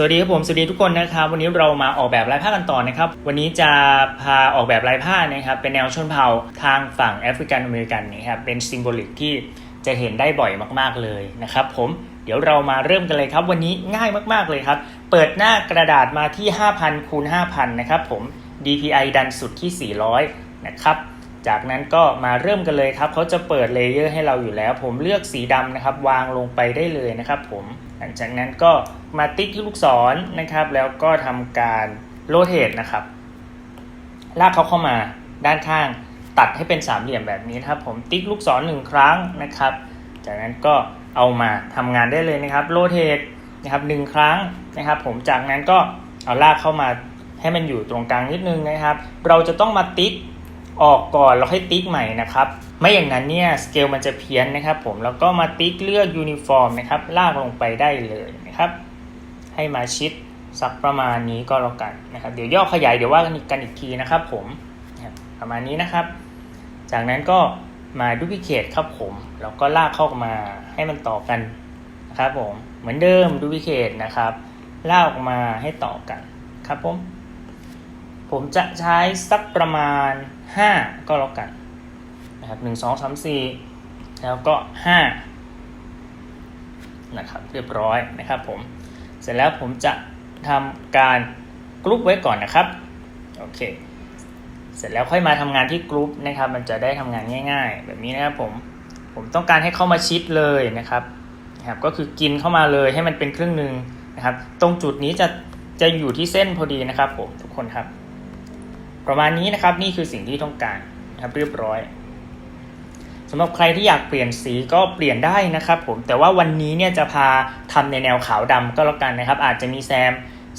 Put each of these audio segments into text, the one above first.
สวัสดีครับผมสวัสดีทุกคนนะครับ วันนี้เรามาออกแบบลายผ้ากันต่อนะครับ วันนี้จะพาออกแบบลายผ้านะครับ เป็นแนวชนเผ่าทางฝั่งแอฟริกันอเมริกันนะครับเป็นซิมโบลิกที่จะเห็นได้บ่อยมากๆเลยนะครับ ผมเดี๋ยวเรามาเริ่มกันเลยครับ วันนี้ง่ายมากๆเลยครับ เปิดหน้ากระดาษมาที่ 5,000คูณ5,000 นะครับผม DPI ดันสุดที่ 400 นะครับ จากนั้นก็มาเริ่มกันเลยครับเขาจะเปิดเลเยอร์ให้เราอยู่แล้ว ผมเลือกสีดำนะครับ วางลงไปได้เลยนะครับ ผม หลังจากนั้นก็มาติ๊กที่ลูกศรนะครับ แล้วก็ทำการโรเทตนะครับ ลากเขาเข้ามาด้านข้าง ตัดให้เป็นสามเหลี่ยมแบบนี้นะครับ ผมติ๊กลูกศรหนึ่งครั้งนะครับ จากนั้นก็เอามาทำงานได้เลยนะครับโรเทตนะครับหนึ่งครั้งนะครับ ผมจากนั้นก็เอาลากเข้ามาให้มันอยู่ตรงกลางนิดนึงนะครับ เราจะต้องมาติ๊ก ออกก่อนแล้วให้ติ๊กใหม่นะครับ ไม่อย่างนั้นเนี่ยสเกลมันจะเพี้ยนนะครับผมแล้วก็มาติ๊กเลือกยูนิฟอร์มนะครับลากลงไปได้เลยนะครับ ให้มาชิดสักประมาณนี้ก็แล้วกันนะครับ เดี๋ยวย่อขยายเดี๋ยวว่ากันอีกกันอีกทีนะครับผมประมาณนี้นะครับ จากนั้นก็มาดูพิเคทครับผม แล้วก็ลากเข้ามาให้มันต่อกันนะครับผมเหมือนเดิมดูพิเคทนะครับลากออกมาให้ต่อกันครับผม ผมจะใช้สักประมาณ 5 ก็แล้วกันนะครับหนึ่งสองสามสี่แล้วก็5นะครับเรียบร้อยนะครับผม เสร็จแล้วผมจะทำการกรุ๊ปไว้ก่อนนะครับโอเคเสร็จแล้วค่อยมาทำงานที่กรุ๊ปนะครับ มันจะได้ทำงานง่าย ๆ แบบนี้นะครับผมผมต้องการให้เข้ามาชิดเลยนะครับนะครับก็คือกินเข้ามาเลยให้มันเป็นครึ่งหนึ่งนะครับ ตรงจุดนี้จะจะอยู่ที่เส้นพอดีนะครับผมทุกคนครับ ประมาณนี้นะครับนี่คือสิ่งที่ต้องการนะครับเรียบร้อยสำหรับใครที่อยากเปลี่ยนสีก็เปลี่ยนได้นะครับผมแต่ว่าวันนี้เนี่ยจะพาทำในแนวขาวดำก็แล้วกันนะครับ อาจจะมีแซม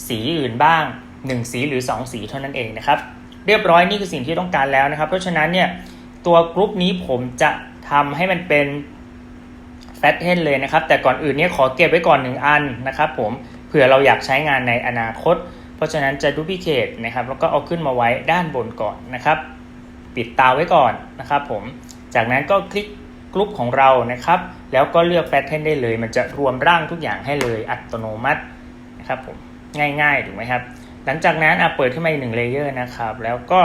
สีอื่นบ้าง 1 สีหรือ 2 สีเท่านั้นเองนะครับ เรียบร้อยนี่คือสิ่งที่ต้องการแล้วนะครับ เพราะฉะนั้นเนี่ยตัวกรุ๊ปนี้ผมจะทำให้มันเป็นแฟตเทนเลยนะครับ แต่ก่อนอื่นเนี่ยขอเก็บไว้ก่อน 1 อันนะครับผมเผื่อเราอยากใช้งานในอนาคต เพราะฉะนั้นจะดูพิเคทนะครับแล้วก็เอาขึ้นมาไว้ด้านบนก่อนนะครับ ปิดตาไว้ก่อนนะครับผมจากนั้นก็คลิกกรุ๊ปของเรานะครับ แล้วก็เลือกแฟตเทนได้เลย มันจะรวมร่างทุกอย่างให้เลยอัตโนมัตินะครับผมง่ายๆถูกไหมครับ หลังจากนั้นอะเปิดขึ้นมาอีกหนึ่งเลเยอร์นะครับ แล้วก็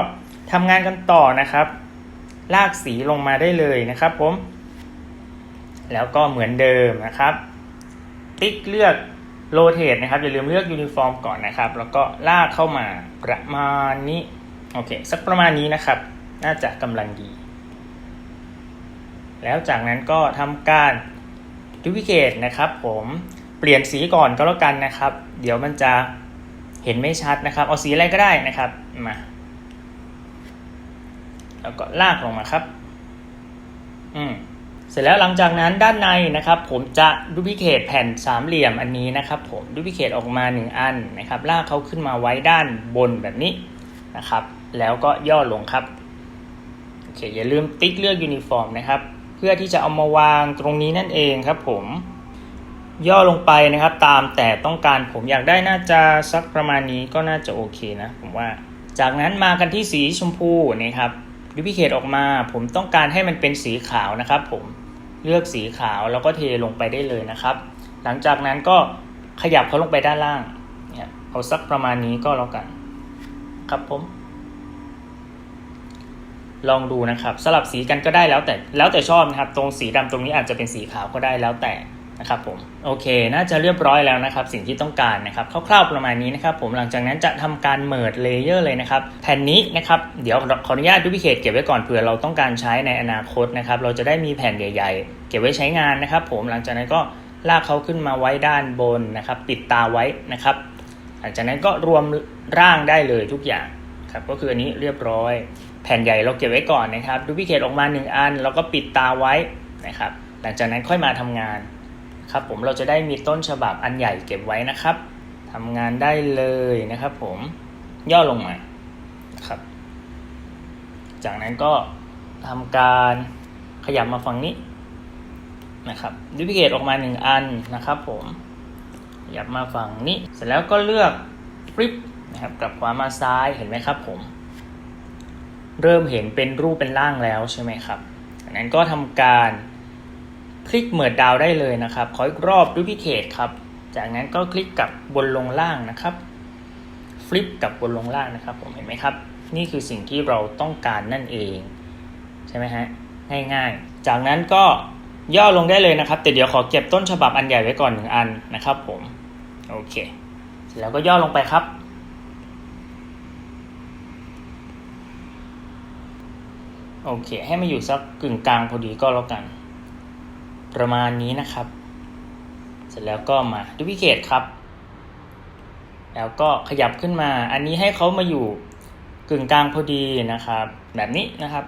ทำงานกันต่อนะครับ ลากสีลงมาได้เลยนะครับผม แล้วก็เหมือนเดิมนะครับ ติ๊กเลือก โรเทตนะครับอย่าลืมเลือกยูนิฟอร์มก่อนนะครับ แล้วก็ลากเข้ามาประมาณนี้ โอเค สักประมาณนี้นะครับ น่าจะกำลังดี แล้วจากนั้นก็ทำการดูพิเคทนะครับ ผมเปลี่ยนสีก่อนก็แล้วกันนะครับ เดี๋ยวมันจะเห็นไม่ชัดนะครับ เอาสีอะไรก็ได้นะครับมาแล้วก็ลากลงมาครับ อืม เสร็จแล้วหลังจากนั้นด้านในนะครับ ผมจะดูพิเคทแผ่นสามเหลี่ยมอันนี้นะครับ ผมดูพิเคทออกมาหนึ่งอันนะครับ ลากเขาขึ้นมาไว้ด้านบนแบบนี้นะครับ แล้วก็ย่อลงครับโอเคอย่าลืมติ๊กเลือกยูนิฟอร์มนะครับ เพื่อที่จะเอามาวางตรงนี้นั่นเองครับ ผมย่อลงไปนะครับ ตามแต่ต้องการผมอยากได้น่าจะสักประมาณนี้ก็น่าจะโอเคนะ ผมว่า จากนั้นมากันที่สีชมพูนะครับดูพิเคทออกมา ผมต้องการให้มันเป็นสีขาวนะครับ ผม เลือกสีขาวแล้วก็เทลงไปได้เลยนะครับ หลังจากนั้นก็ขยับเขาลงไปด้านล่างเนี่ยเอาสักประมาณนี้ก็แล้วกัน ครับผม ลองดูนะครับ สลับสีกันก็ได้แล้วแต่แล้วแต่ชอบนะครับ ตรงสีดำตรงนี้อาจจะเป็นสีขาวก็ได้แล้วแต่ นะครับผมโอเค น่าจะเรียบร้อยแล้วนะครับ สิ่งที่ต้องการนะครับคร่าวๆประมาณนี้นะครับผมหลังจากนั้นจะทำการเมิร์ดเลเยอร์เลยนะครับแผ่นนี้นะครับเดี๋ยวขออนุญาตดูพิเคทเก็บไว้ก่อนเผื่อเราต้องการใช้ในอนาคตนะครับเราจะได้มีแผ่นใหญ่ ๆ เก็บไว้ใช้งานนะครับ ผมหลังจากนั้นก็ลากเขาขึ้นมาไว้ด้านบนนะครับ ปิดตาไว้นะครับ หลังจากนั้นก็รวมร่างได้เลยทุกอย่างครับก็คืออันนี้เรียบร้อย แผ่นใหญ่เราเก็บไว้ก่อนนะครับดูพิเคทออกมา 1 อัน แล้วก็ปิดตาไว้นะครับหลังจากนั้นค่อยมาทำงาน ครับผมเราจะได้มีต้นฉบับอันใหญ่เก็บไว้นะครับทำงานได้เลยนะครับ ผมย่อลงมาครับ จากนั้นก็ทำการขยับมาฝั่งนี้นะครับดูพิเคทออกมา1อันนะครับ ผมขยับมาฝั่งนี้ เสร็จแล้วก็เลือกฟลิปนะครับกลับขวามาซ้ายเห็นไหมครับ ผม เริ่มเห็นเป็นรูปเป็นร่างแล้วใช่ไหมครับจากนั้นก็ทำการ คลิกเหมือนดาวได้เลยนะครับ ขออีกรอบดูพิเคทครับ จากนั้นก็คลิกกับบนลงล่างนะครับฟลิปกับบนลงล่างนะครับผมเห็นไหมครับ นี่คือสิ่งที่เราต้องการนั่นเอง ใช่ไหมฮะง่ายๆ จากนั้นก็ย่อลงได้เลยนะครับ แต่เดี๋ยวขอเก็บต้นฉบับอันใหญ่ไว้ก่อนหนึ่งอันนะครับผม โอเค เสร็จแล้วก็ย่อลงไปครับ โอเค ให้มาอยู่สักกึ่งกลางพอดีก็แล้วกัน ประมาณนี้นะครับ เสร็จแล้วก็มาดูพิเคตครับ แล้วก็ขยับขึ้นมา อันนี้ให้เขามาอยู่กึ่งกลางพอดีนะครับ แบบนี้นะครับ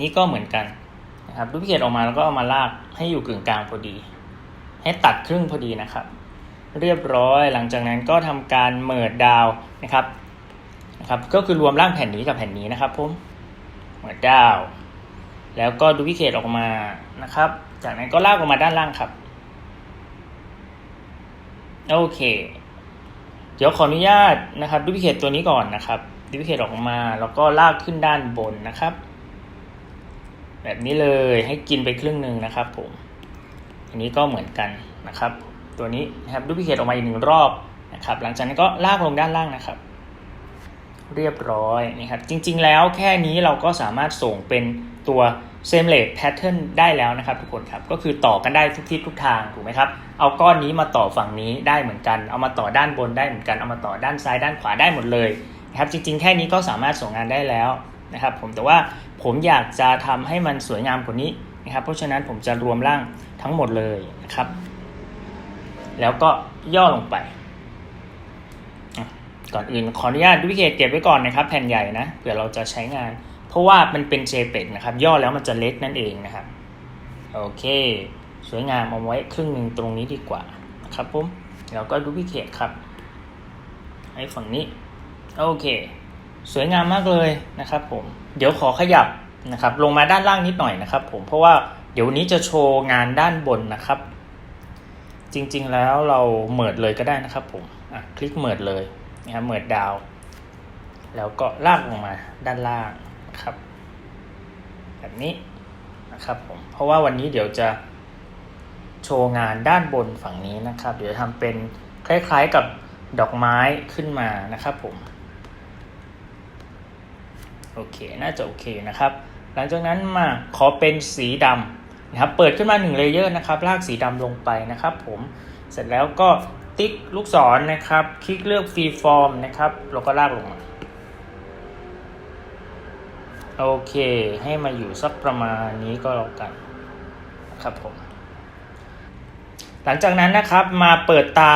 นี่ก็เหมือนกันนะครับดูพิเคตออกมาแล้วก็เอามาลากให้อยู่กึ่งกลางพอดี ให้ตัดครึ่งพอดีนะครับ เรียบร้อยหลังจากนั้นก็ทำการเมิดดาวนะครับนะครับ ก็คือรวมร่างแผ่นนี้กับแผ่นนี้นะครับผมเมิดดาว แล้วก็ดูพิเคตออกมานะครับ จากนั้นก็ลากออกมาด้านล่างครับ โอเค เดี๋ยวขออนุญาตนะครับดูพิเคตตัวนี้ก่อนนะครับดูพิเคตออกมาแล้วก็ลากขึ้นด้านบนนะครับ แบบนี้เลยให้กินไปครึ่งหนึ่งนะครับผม อันนี้ก็เหมือนกันนะครับ ตัวนี้นะครับดูพิเคตออกมาอีกหนึ่งรอบนะครับ หลังจากนั้นก็ลากลงด้านล่างนะครับ เรียบร้อยนะครับ จริงๆแล้วแค่นี้เราก็สามารถส่งเป็นตัว same rate pattern ได้แล้วนะครับทุกคนครับ ก็คือต่อกันได้ทุกทิศทุกทางถูกไหมครับ เอาก้อนนี้มาต่อฝั่งนี้ได้เหมือนกัน เอามาต่อด้านบนได้เหมือนกัน เอามาต่อด้านซ้ายด้านขวาได้หมดเลยนะครับ จริงๆ แค่นี้ก็สามารถส่งงานได้แล้วนะครับ ผมแต่ว่าผมอยากจะทำให้มันสวยงามกว่านี้นะครับ เพราะฉะนั้นผมจะรวมร่างทั้งหมดเลยนะครับ แล้วก็ย่อลงไป ก่อนอื่นขออนุญาตดูพิเคตเก็บไว้ก่อนนะครับ แผ่นใหญ่นะเผื่อเราจะใช้งาน เพราะว่ามันเป็น JPEG นะครับ ย่อแล้วมันจะเล็กนั่นเองนะครับ โอเค สวยงามเอาไว้ครึ่งหนึ่งตรงนี้ดีกว่านะครับผมแล้วก็ดูพิเคตครับให้ฝั่งนี้ โอเค สวยงามมากเลยนะครับผม เดี๋ยวขอขยับนะครับ ลงมาด้านล่างนิดหน่อยนะครับ ผมเพราะว่าเดี๋ยวนี้จะโชว์งานด้านบนนะครับ จริงๆแล้วเราเหมิดเลยก็ได้นะครับผม อะ คลิกเหมิดเลย นะครับเมิดดาว แล้วก็ลากลงมาด้านล่างนะครับ แบบนี้นะครับผมเพราะว่าวันนี้เดี๋ยวจะโชว์งานด้านบนฝั่งนี้นะครับ เดี๋ยวทำเป็นคล้ายๆกับดอกไม้ขึ้นมานะครับผมโอเค น่าจะโอเคนะครับ หลังจากนั้นมาขอเป็นสีดำนะครับ เปิดขึ้นมา1เลเยอร์นะครับ ลากสีดำลงไปนะครับผม เสร็จแล้วก็ ติ๊กลูกศรนะครับ คลิกเลือกฟรีฟอร์มนะครับแล้วก็ลากลงมา โอเค ให้มาอยู่สักประมาณนี้ก็แล้วกันครับผม หลังจากนั้นนะครับมาเปิดตา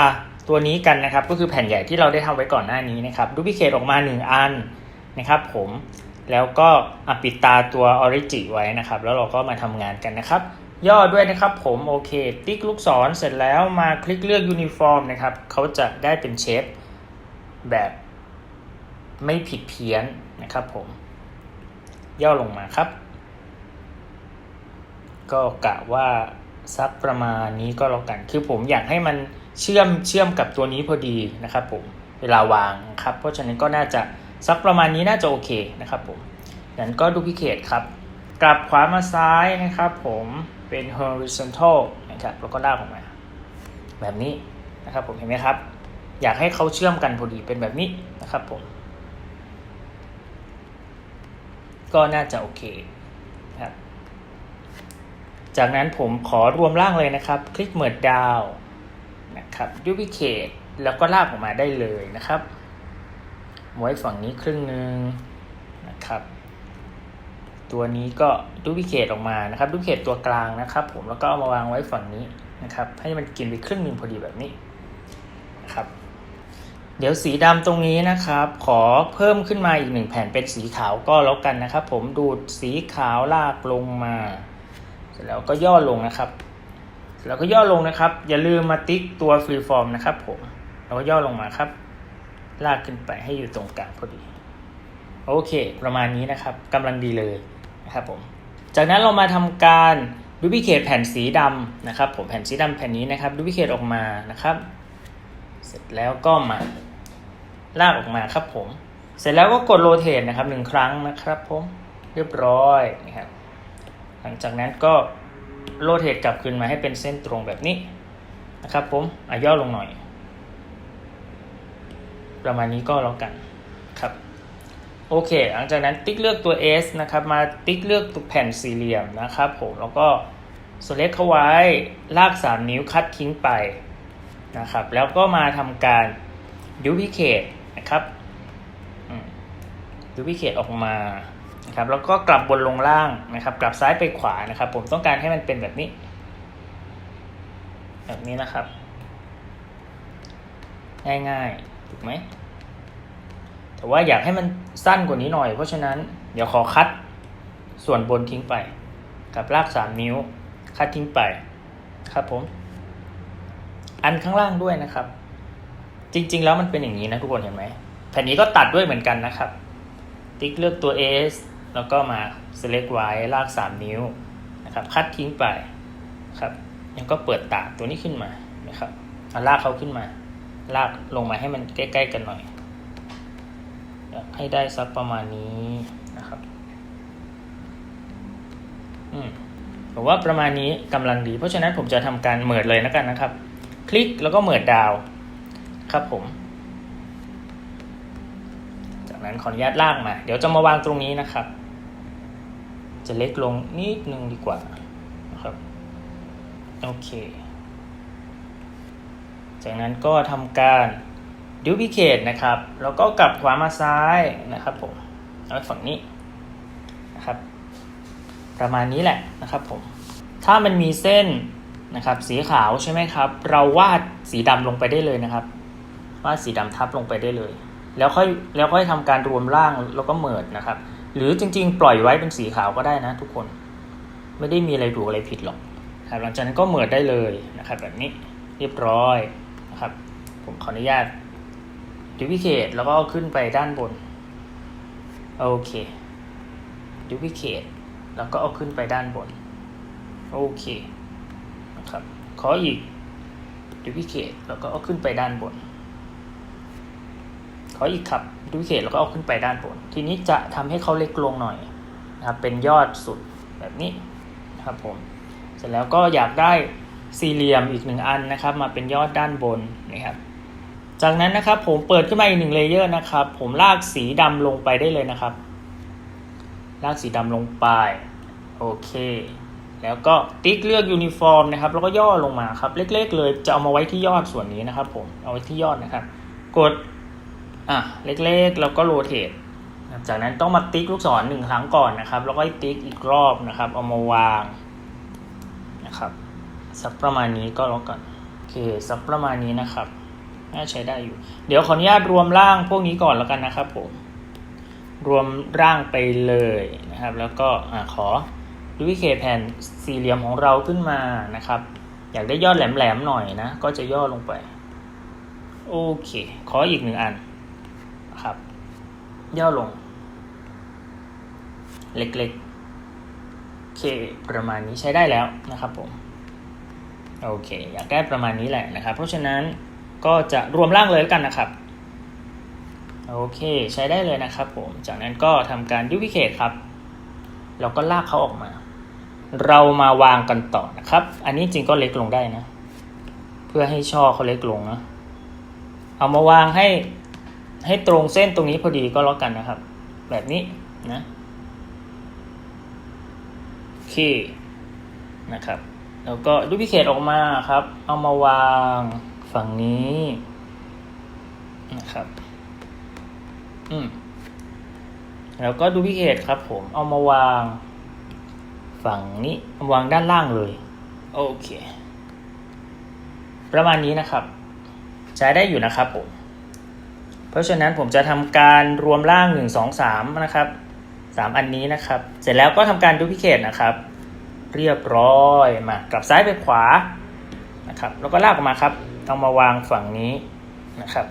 ตัวนี้กันนะครับ ก็คือแผ่นใหญ่ที่เราได้ทำไว้ก่อนหน้านี้นะครับดูพิเคตออกมา 1 อันนะครับผมแล้วก็ปิดตาตัวออริจิไว้นะครับ แล้วเราก็มาทำงานกันนะครับ ย่อด้วยนะครับผมโอเค ติ๊กลูกศรเสร็จแล้วมาคลิกเลือกยูนิฟอร์มนะครับเขาจะได้เป็นเชฟแบบไม่ผิดเพี้ยนนะครับผม ย่อลงมาครับ ก็กะว่าสักประมาณนี้ก็แล้วกัน คือผมอยากให้มันเชื่อมเชื่อมกับตัวนี้พอดีนะครับผมเวลาวางครับ เพราะฉะนั้นก็น่าจะสักประมาณนี้น่าจะโอเคนะครับผมนั้นก็ดูพิเคตครับ กลับขวามาซ้ายนะครับผม เป็น horizontal นะครับแล้วก็ลากออกมา แบบนี้นะครับผมเห็นไหมครับ อยากให้เขาเชื่อมกันพอดีเป็นแบบนี้นะครับผม ก็น่าจะโอเคครับจากนั้นผมขอรวมร่างเลยนะครับ คลิกเมิดดาวนะครับดูพิเคตแล้วก็ลากออกมาได้เลยนะครับไว้ฝั่งนี้ครึ่งหนึ่งนะครับ ตัวนี้ก็ดูพิเคตออกมานะครับดูพิเคตตัวกลางนะครับ ผมแล้วก็เอามาวางไว้ฝั่งนี้นะครับ ให้มันกินไปครึ่งหนึ่งพอดีแบบนี้นะครับ เดี๋ยวสีดำตรงนี้นะครับ ขอเพิ่มขึ้นมาอีกหนึ่งแผ่นเป็นสีขาวก็แล้วกันนะครับ ผมดูดสีขาวลากลงมาเสร็จแล้วก็ย่อลงนะครับเสร็จแล้วก็ย่อลงนะครับ อย่าลืมมาติ๊กตัวฟรีฟอร์มนะครับ ผมแล้วก็ย่อลงมาครับ ลากขึ้นไปให้อยู่ตรงกลางพอดี โอเค ประมาณนี้นะครับกำลังดีเลย นะครับผมจากนั้นเรามาทำการดูพิเคตแผ่นสีดำนะครับผมแผ่นสีดำแผ่นนี้นะครับดูพิเคตออกมานะครับ เสร็จแล้วก็มาลากออกมาครับผม เสร็จแล้วก็กดโรเตทนะครับหนึ่งครั้งนะครับผมเรียบร้อยนะครับหลังจากนั้นก็โรเทตกลับคืนมาให้เป็นเส้นตรงแบบนี้นะครับผมอะย่อลงหน่อย ประมาณนี้ก็แล้วกัน โอเค หลังจากนั้นติ๊กเลือกตัว S นะครับ มาติ๊กเลือกตัวแผ่นสี่เหลี่ยมนะครับผม แล้วก็ select เข้าไว้ ลาก 3 นิ้วคัดทิ้งไปนะครับ แล้วก็มาทำการ duplicate นะครับ duplicate ออกมา นะครับ แล้วก็กลับบนลงล่างนะครับ กลับซ้ายไปขวานะครับ ผมต้องการให้มันเป็นแบบนี้ แบบนี้นะครับ ง่ายๆ ถูกไหม แต่ว่าอยากให้มันสั้นกว่านี้หน่อย เพราะฉะนั้นเดี๋ยวขอคัดส่วนบนทิ้งไป กับลากสามนิ้ว คัดทิ้งไปครับผม อันข้างล่างด้วยนะครับ จริง ๆ แล้วมันเป็นอย่างนี้นะทุกคนเห็นไหมแผ่นนี้ก็ตัดด้วยเหมือนกันนะครับ ติ๊กเลือกตัว S แล้วก็มา select ไว้ลาก 3 นิ้วนะครับ คัดทิ้งไปครับแล้วก็เปิดตาตัวนี้ขึ้นมานะครับลากเขาขึ้นมา ลากลงมาให้มันใกล้ ๆ กันหน่อย อยากให้ได้สักประมาณนี้นะครับ อืมผมว่าประมาณนี้กำลังดี เพราะฉะนั้นผมจะทำการเหมิดเลยนะกันนะครับ คลิกแล้วก็เหมิดดาวครับผม จากนั้นขออนุญาตลากมา เดี๋ยวจะมาวางตรงนี้นะครับ จะเล็กลงนิดนึงดีกว่านะครับ โอเค จากนั้นก็ทำการ duplicate นะครับ แล้วก็กลับขวามาซ้ายนะครับผมแล้วฝั่งนี้นะครับ ประมาณนี้แหละนะครับผม ถ้ามันมีเส้นนะครับ สีขาวใช่ไหมครับ เราวาดสีดำลงไปได้เลยนะครับ วาดสีดำทับลงไปได้เลย แล้วค่อยแล้วค่อยทำการรวมร่างแล้วก็เมิดนะครับ หรือจริง ๆ ปล่อยไว้เป็นสีขาวก็ได้นะ ทุกคน ไม่ได้มีอะไรถูกอะไรผิดหรอกครับหลังจากนั้นก็เมิดได้เลยนะครับ แบบนี้เรียบร้อยนะครับ ผมขออนุญาต duplicate แล้วก็เอาขึ้นไปด้านบน โอเค duplicate แล้วก็เอาขึ้นไปด้านบน โอเคนะครับขออีก duplicate แล้วก็เอาขึ้นไปด้านบน ขออีกครับ duplicate แล้วก็เอาขึ้นไปด้านบน ทีนี้จะทำให้เขาเล็กลงหน่อยนะครับเป็นยอดสุดแบบนี้นะครับผมเสร็จแล้วก็อยากได้สี่เหลี่ยมอีกหนึ่งอันนะครับ มาเป็นยอดด้านบนนะครับ จากนั้นนะครับผมเปิดขึ้นมาอีกหนึ่งเลเยอร์นะครับ ผมลากสีดำลงไปได้เลยนะครับ ลากสีดำลงไป โอเค แล้วก็ติ๊กเลือกยูนิฟอร์มนะครับ แล้วก็ย่อลงมาครับ เล็ก ๆ เลยจะเอามาไว้ที่ยอดส่วนนี้นะครับ ผมเอาไว้ที่ยอดนะครับ กดอะเล็กๆ แล้วก็โรเตทจากนั้นต้องมาติ๊กลูกศรหนึ่งครั้งก่อนนะครับ แล้วก็ติ๊กอีกรอบนะครับ เอามาวางนะครับ สักประมาณนี้ก็แล้วกันโอเคสักประมาณนี้นะครับ น่าใช้ได้อยู่ เดี๋ยวขออนุญาตรวมร่างพวกนี้ก่อนแล้วกันนะครับผมรวมร่างไปเลยนะครับ แล้วก็อขอดูวิเคแผ่นสี่เหลี่ยมของเราขึ้นมานะครับ อยากได้ยอดแหลมๆหน่อยนะ ก็จะย่อลงไป โอเค ขออีกหนึ่งอันนะครับ ย่อลง เล็กๆโอเคประมาณนี้ใช้ได้แล้วนะครับผม โอเค อยากได้ประมาณนี้แหละนะครับ เพราะฉะนั้น ก็จะรวมร่างเลยแล้วกันนะครับ โอเคใช้ได้เลยนะครับผม จากนั้นก็ทำการดูวิเคทครับ แล้วก็ลากเขาออกมา เรามาวางกันต่อนะครับ อันนี้จริงก็เล็กลงได้นะ เพื่อให้ช่อเขาเล็กลงนะ เอามาวางให้ให้ตรงเส้นตรงนี้พอดีก็แล้วกันนะครับ แบบนี้นะโอเคนะครับ แล้วก็ดูพิเคทออกมาครับ เอามาวาง ฝั่งนี้นะครับ อืม แล้วก็ดูพิเคทครับ ผม เอามาวาง ฝั่งนี้าวางด้านล่างเลย โอเค ประมาณนี้นะครับ ใช้ได้อยู่นะครับผม เพราะฉะนั้นผมจะทำการรวมร่าง1 2 3นะครับ3อันนี้นะครับ เสร็จแล้วก็ทำการดูพิเคทนะครับ เรียบร้อยมากลับซ้ายไปขวานะครับ แล้วก็ลากออกมาครับ เอามาวางฝั่งนี้นะครับ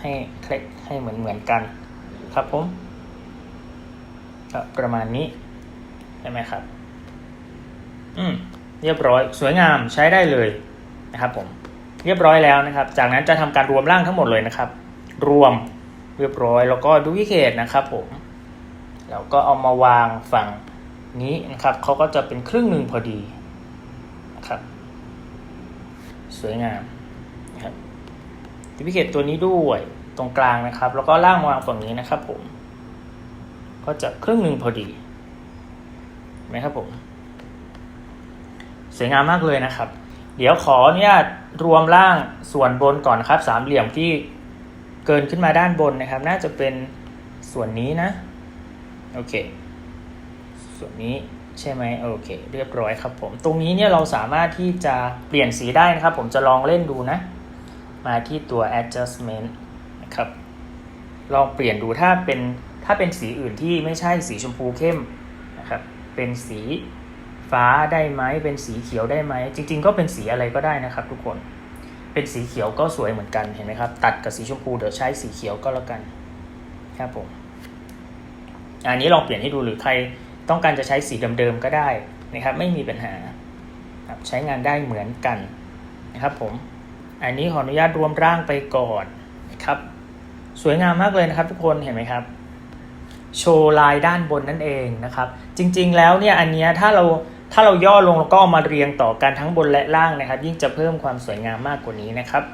ให้คลิกให้เหมือนเหมือนกันครับผมก็ประมาณนี้ใช่ไหมครับ อืมเรียบร้อยสวยงามใช้ได้เลยนะครับ ผม เรียบร้อยแล้วนะครับ จากนั้นจะทำการรวมร่างทั้งหมดเลยนะครับ รวมเรียบร้อยแล้วก็ดูวิเคทนะครับผมแล้วก็เอามาวางฝั่งนี้นะครับเขาก็จะเป็นครึ่งหนึ่งพอดีนะครับ สวยงาม ดิพิเคตตัวนี้ด้วยตรงกลางนะครับ แล้วก็ล่างวางฝั่งนี้นะครับ ผม ก็จะครึ่งหนึ่งพอดีไหมครับผมสวยงามมากเลยนะครับ เดี๋ยวขออนุญาตรวมร่างส่วนบนก่อนนะครับ สามเหลี่ยมที่เกินขึ้นมาด้านบนนะครับ น่าจะเป็นส่วนนี้นะ โอเค ส่วนนี้ใช่ไหมโอเค เรียบร้อยครับผม ตรงนี้เนี่ยเราสามารถที่จะเปลี่ยนสีได้นะครับ ผมจะลองเล่นดูนะ มาที่ตัว adjustment นะครับ ลองเปลี่ยนดูถ้าเป็นถ้าเป็นสีอื่นที่ไม่ใช่สีชมพูเข้มนะครับ เป็นสีฟ้าได้ไหม เป็นสีเขียวได้ไหม จริง ๆ ก็เป็นสีอะไรก็ได้นะครับ ทุกคน เป็นสีเขียวก็สวยเหมือนกัน เห็นไหมครับ ตัดกับสีชมพูเดี๋ยวใช้สีเขียวก็แล้วกัน ครับผม อันนี้ลองเปลี่ยนให้ดูหรือใครต้องการจะใช้สีเดิมๆก็ได้นะครับ ไม่มีปัญหาครับใช้งานได้เหมือนกันนะครับผม อันนี้ขออนุญาตรวมร่างไปก่อนครับ สวยงามมากเลยนะครับ ทุกคนเห็นไหมครับ โชว์ลายด้านบนนั่นเองนะครับ จริงๆแล้วเนี่ยอันเนี้ยถ้าเราถ้าเราย่อลงแล้วก็เอามาเรียงต่อกันทั้งบนและล่างนะครับ ยิ่งจะเพิ่มความสวยงามมากกว่านี้นะครับ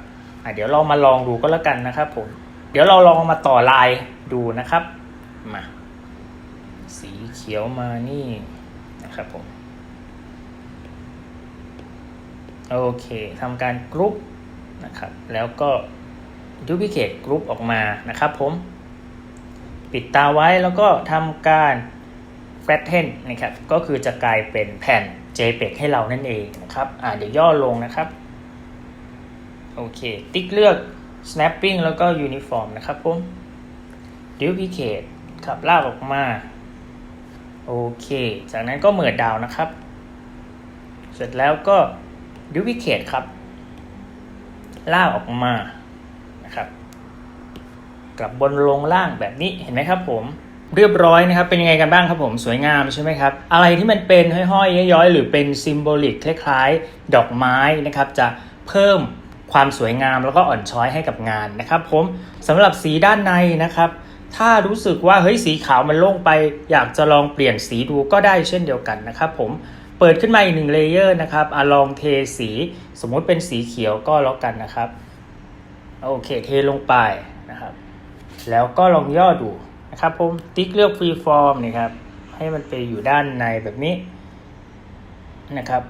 เดี๋ยวเรามาลองดูก็แล้วกันนะครับผมเดี๋ยวเราลองมาต่อลายดูนะครับมาสีเขียวมานี่นะครับผมโอเคทำการกรุ๊ป นะครับ แล้วก็ดูพิเคตกรุ๊ปออกมานะครับผม ปิดตาไว้แล้วก็ทำการ flatten นะครับ ก็คือจะกลายเป็นแผ่น JPEG ให้เรานั่นเองนะครับ อ่าเดี๋ยวย่อลงนะครับ โอเค ติ๊กเลือก snapping แล้วก็ uniform นะครับผม duplicate ครับลากออกมา โอเค จากนั้นก็เหมือดดาวนะครับ เสร็จแล้วก็ duplicate ครับ ลากออกมานะครับ กลับบนลงล่างแบบนี้เห็นไหมครับผมเรียบร้อยนะครับ เป็นยังไงกันบ้างครับผมสวยงามใช่ไหมครับ อะไรที่มันเป็นห้อยๆย้อยๆ หรือเป็นซิมโบลิกคล้ายๆ ดอกไม้นะครับ จะเพิ่มความสวยงามแล้วก็อ่อนช้อยให้กับงานนะครับ ผมสำหรับสีด้านในนะครับ ถ้ารู้สึกว่าเฮ้ยสีขาวมันโล่งไป อยากจะลองเปลี่ยนสีดูก็ได้เช่นเดียวกันนะครับ ผม เปิดขึ้นมาอีกหนึ่งเลเยอร์นะครับอลองเทสี สมมุติเป็นสีเขียวก็ล้วกันนะครับ โอเคเทลงไปนะครับ แล้วก็ลองย่อดูนะครับผมติ๊กเลือกฟรีฟอร์มนี่ครับ ให้มันไปอยู่ด้านในแบบนี้นะครับ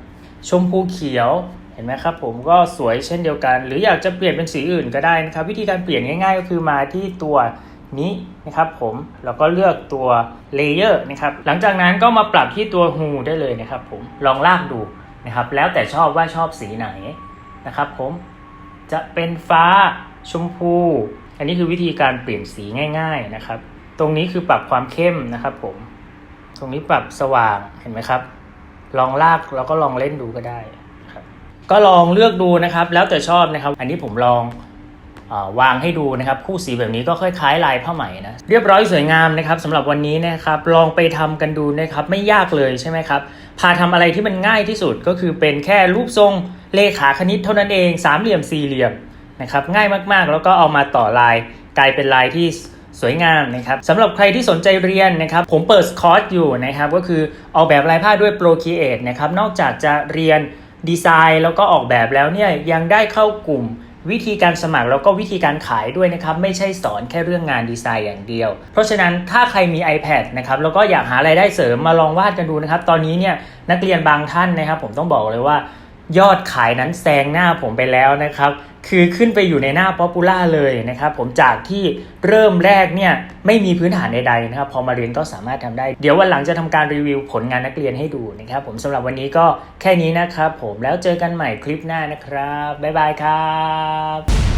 ชมพูเขียวเห็นไหมครับผมก็สวยเช่นเดียวกัน หรืออยากจะเปลี่ยนเป็นสีอื่นก็ได้นะครับ วิธีการเปลี่ยนง่าย ๆ ก็คือมาที่ตัว นี้นะครับผมแล้วก็เลือกตัวเลเยอร์นะครับหลังจากนั้นก็มาปรับที่ตัว h ูได้เลยนะครับผมลองลากดูนะครับแล้วแต่ชอบว่าชอบสีไหนนะครับผมจะเป็นฟ้าชมพู อันนี้คือวิธีการเปลี่ยนสีง่ายๆนะครับ ตรงนี้คือปรับความเข้มนะครับผมตรงนี้ปรับสว่างเห็นไหมครับ ลองลากแล้วก็ลองเล่นดูก็ได้ครับก็ลองเลือกดูนะครับ แล้วแต่ชอบนะครับ อันนี้ผมลอง วางให้ดูนะครับคู่สีแบบนี้ก็คล้ายๆลายผ้าไหมนะเรียบร้อยสวยงามนะครับสำหรับวันนี้นะครับลองไปทำกันดูนะครับไม่ยากเลยใช่ไหมครับพาทำอะไรที่มันง่ายที่สุดก็คือเป็นแค่รูปทรงเลขาคณิตเท่านั้นเองสามเหลี่ยมสี่เหลี่ยมนะครับง่ายมากๆ แล้วก็เอามาต่อลายกลายเป็นลายที่สวยงามนะครับสำหรับใครที่สนใจเรียนนะครับผมเปิดคอร์สอยู่นะครับก็คือออกแบบลายผ้าด้วย Procreate นะครับนอกจากจะเรียนดีไซน์แล้วก็ออกแบบแล้วเนี่ยยังได้เข้ากลุ่ม วิธีการสมัครแล้วก็วิธีการขายด้วยนะครับไม่ใช่สอนแค่เรื่องงานดีไซน์อย่างเดียว เพราะฉะนั้นถ้าใครมี iPad นะครับแล้วก็อยากหารายได้เสริมมาลองวาดกันดูนะครับตอนนี้เนี่ยนักเรียนบางท่านนะครับ ผมต้องบอกเลยว่า ยอดขายนั้นแซงหน้าผมไปแล้วนะครับ คือขึ้นไปอยู่ในหน้าป๊อปปูล่าเลยนะครับ ผมจากที่เริ่มแรกเนี่ยไม่มีพื้นฐานใดๆนะครับ พอมาเรียนก็สามารถทำได้ เดี๋ยววันหลังจะทำการรีวิวผลงานนักเรียนให้ดูนะครับ ผมสำหรับวันนี้ก็แค่นี้นะครับ ผมแล้วเจอกันใหม่คลิปหน้านะครับบ๊ายบายครับ